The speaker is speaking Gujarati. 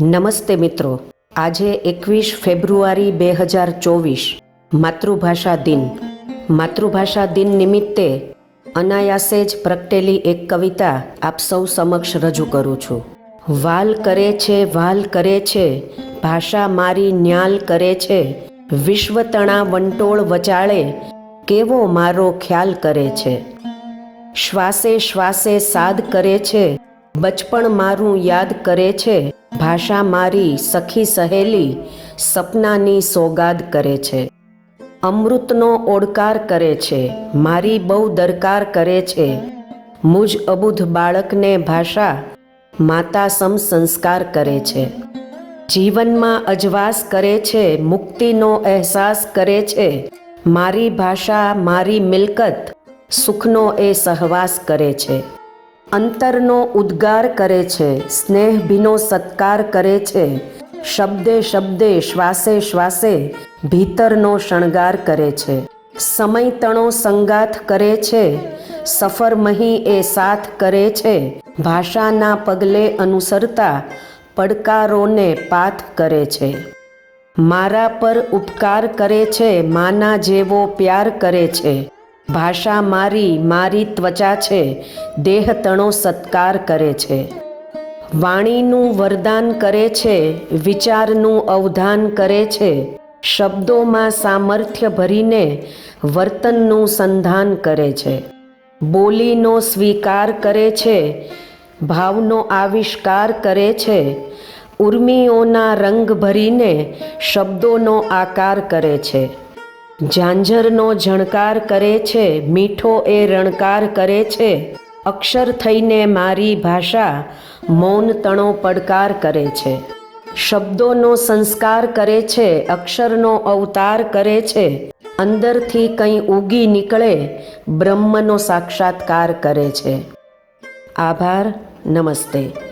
નમસ્તે મિત્રો. આજે એકવીસ ફેબ્રુઆરી બે હજાર ચોવીસ, માતૃભાષા દિન. માતૃભાષા દિન નિમિત્તે અનાયાસે જ પ્રગટેલી એક કવિતા આપ સૌ સમક્ષ રજૂ કરું છું. વાલ કરે છે, વાલ કરે છે, ભાષા મારી ન્યાલ કરે છે, વિશ્વ તણા વંટોળ વચાળે, કેવો મારો ખ્યાલ કરે છે? શ્વાસે શ્વાસે સાદ કરે છે બચપણ મારું યાદ કરે છે. ભાષા મારી સખી સહેલી સપનાની સોગાદ કરે છે. અમૃતનો ઓડકાર કરે છે. મારી બહુ દરકાર કરે છે. મુજ અબુધ બાળકને ભાષા માતા સમ સંસ્કાર કરે છે. જીવનમાં અજવાસ કરે છે. મુક્તિનો અહેસાસ કરે છે. મારી ભાષા, મારી મિલકત સુખનો એ સહવાસ કરે છે. અંતરનો ઉદ્ગાર કરે છે સ્નેહભીનો સત્કાર કરે છે. શબ્દે શબ્દે, શ્વાસે શ્વાસે ભીતરનો શણગાર કરે છે. સમય તણો સંગાથ કરે છે સફર મહી એ સાથ કરે છે. ભાષાના પગલે અનુસરતા પડકારોને પાથ કરે છે. મારા પર ઉપકાર કરે છે, માના જેવો પ્યાર કરે છે. ભાષા મારી મારી ત્વચા છે, દેહ તણો સત્કાર કરે છે. વાણીનું વરદાન કરે છે, વિચારનું અવધાન કરે છે. શબ્દોમાં સામર્થ્ય ભરીને વર્તનનું સંધાન કરે છે. બોલીનો સ્વીકાર કરે છે, ભાવનો આવિષ્કાર કરે છે. ઉર્મિઓના રંગ ભરીને શબ્દોનો આકાર કરે છે. ઝાંઝરનો ઝણકાર કરે છે, મીઠો એ રણકાર કરે છે. અક્ષર થઈને મારી ભાષા મૌન તણો પડકાર કરે છે. શબ્દોનો સંસ્કાર કરે છે, અક્ષરનો અવતાર કરે છે. અંદરથી કંઈ ઉગી નીકળે, બ્રહ્મનો સાક્ષાત્કાર કરે છે. આભાર, નમસ્તે.